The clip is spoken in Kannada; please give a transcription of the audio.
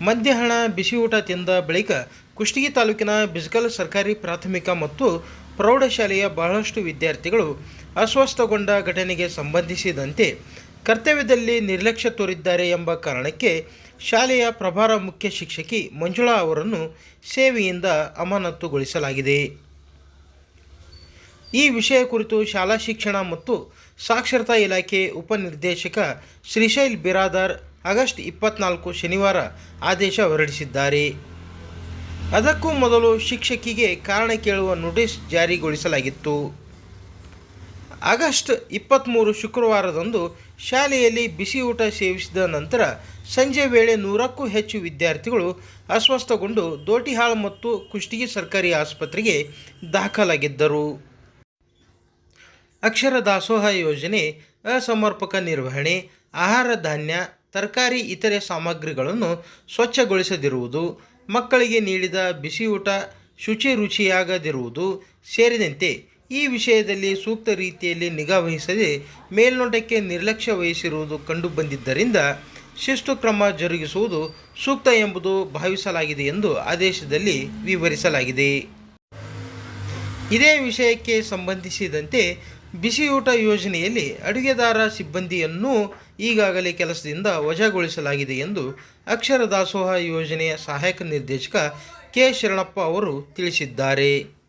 ಮಧ್ಯಾಹ್ನ ಬಿಸಿ ಊಟ ತಿಂದ ಬಳಿಕ ಕುಷ್ಟಗಿ ತಾಲೂಕಿನ ಬಿಸ್ಕಲ್ ಸರ್ಕಾರಿ ಪ್ರಾಥಮಿಕ ಮತ್ತು ಪ್ರೌಢಶಾಲೆಯ ಬಹಳಷ್ಟು ವಿದ್ಯಾರ್ಥಿಗಳು ಅಸ್ವಸ್ಥಗೊಂಡ ಘಟನೆಗೆ ಸಂಬಂಧಿಸಿದಂತೆ ಕರ್ತವ್ಯದಲ್ಲಿ ನಿರ್ಲಕ್ಷ್ಯ ತೋರಿದ್ದಾರೆ ಎಂಬ ಕಾರಣಕ್ಕೆ ಶಾಲೆಯ ಪ್ರಭಾರ ಮುಖ್ಯ ಶಿಕ್ಷಕಿ ಮಂಜುಳಾ ಅವರನ್ನು ಸೇವೆಯಿಂದ ಅಮಾನತುಗೊಳಿಸಲಾಗಿದೆ. ಈ ವಿಷಯ ಕುರಿತು ಶಾಲಾ ಶಿಕ್ಷಣ ಮತ್ತು ಸಾಕ್ಷರತಾ ಇಲಾಖೆ ಉಪನಿರ್ದೇಶಕ ಶ್ರೀಶೈಲ್ ಬಿರಾದಾರ್ ಆಗಸ್ಟ್ ಇಪ್ಪತ್ನಾಲ್ಕು ಶನಿವಾರ ಆದೇಶ ಹೊರಡಿಸಿದ್ದಾರೆ. ಅದಕ್ಕೂ ಮೊದಲು ಶಿಕ್ಷಕಿಗೆ ಕಾರಣ ಕೇಳುವ ನೋಟಿಸ್ ಜಾರಿಗೊಳಿಸಲಾಗಿತ್ತು. ಆಗಸ್ಟ್ ಇಪ್ಪತ್ತ್ಮೂರು ಶುಕ್ರವಾರದಂದು ಶಾಲೆಯಲ್ಲಿ ಬಿಸಿ ಊಟ ಸೇವಿಸಿದ ನಂತರ ಸಂಜೆ ವೇಳೆ ನೂರಕ್ಕೂ ಹೆಚ್ಚು ವಿದ್ಯಾರ್ಥಿಗಳು ಅಸ್ವಸ್ಥಗೊಂಡು ದೋಟಿಹಾಳ್ ಮತ್ತು ಕುಷ್ಟಗಿ ಸರ್ಕಾರಿ ಆಸ್ಪತ್ರೆಗೆ ದಾಖಲಾಗಿದ್ದರು. ಅಕ್ಷರ ದಾಸೋಹ ಯೋಜನೆ ಅಸಮರ್ಪಕ ನಿರ್ವಹಣೆ, ಆಹಾರ ಧಾನ್ಯ ತರಕಾರಿ, ಇತರೆ ಸಾಮಗ್ರಿಗಳನ್ನು ಸ್ವಚ್ಛಗೊಳಿಸದಿರುವುದು, ಮಕ್ಕಳಿಗೆ ನೀಡಿದ ಬಿಸಿಯೂಟ ಶುಚಿ ರುಚಿಯಾಗದಿರುವುದು ಸೇರಿದಂತೆ ಈ ವಿಷಯದಲ್ಲಿ ಸೂಕ್ತ ರೀತಿಯಲ್ಲಿ ನಿಗಾ ವಹಿಸದೆ ಮೇಲ್ನೋಟಕ್ಕೆ ನಿರ್ಲಕ್ಷ್ಯ ವಹಿಸಿರುವುದು ಕಂಡುಬಂದಿದ್ದರಿಂದ ಶಿಸ್ತು ಕ್ರಮ ಜರುಗಿಸುವುದು ಸೂಕ್ತ ಎಂಬುದು ಭಾವಿಸಲಾಗಿದೆ ಎಂದು ಆದೇಶದಲ್ಲಿ ವಿವರಿಸಲಾಗಿದೆ. ಇದೇ ವಿಷಯಕ್ಕೆ ಸಂಬಂಧಿಸಿದಂತೆ ಬಿಸಿಯೂಟ ಯೋಜನೆಯಲ್ಲಿ ಅಡುಗೆದಾರ ಸಿಬ್ಬಂದಿಯನ್ನು ಈಗಾಗಲೇ ಕೆಲಸದಿಂದ ವಜಾಗೊಳಿಸಲಾಗಿದೆ ಎಂದು ಅಕ್ಷರ ದಾಸೋಹ ಯೋಜನೆಯ ಸಹಾಯಕ ನಿರ್ದೇಶಕ ಕೆ ಶರಣಪ್ಪ ಅವರು ತಿಳಿಸಿದ್ದಾರೆ.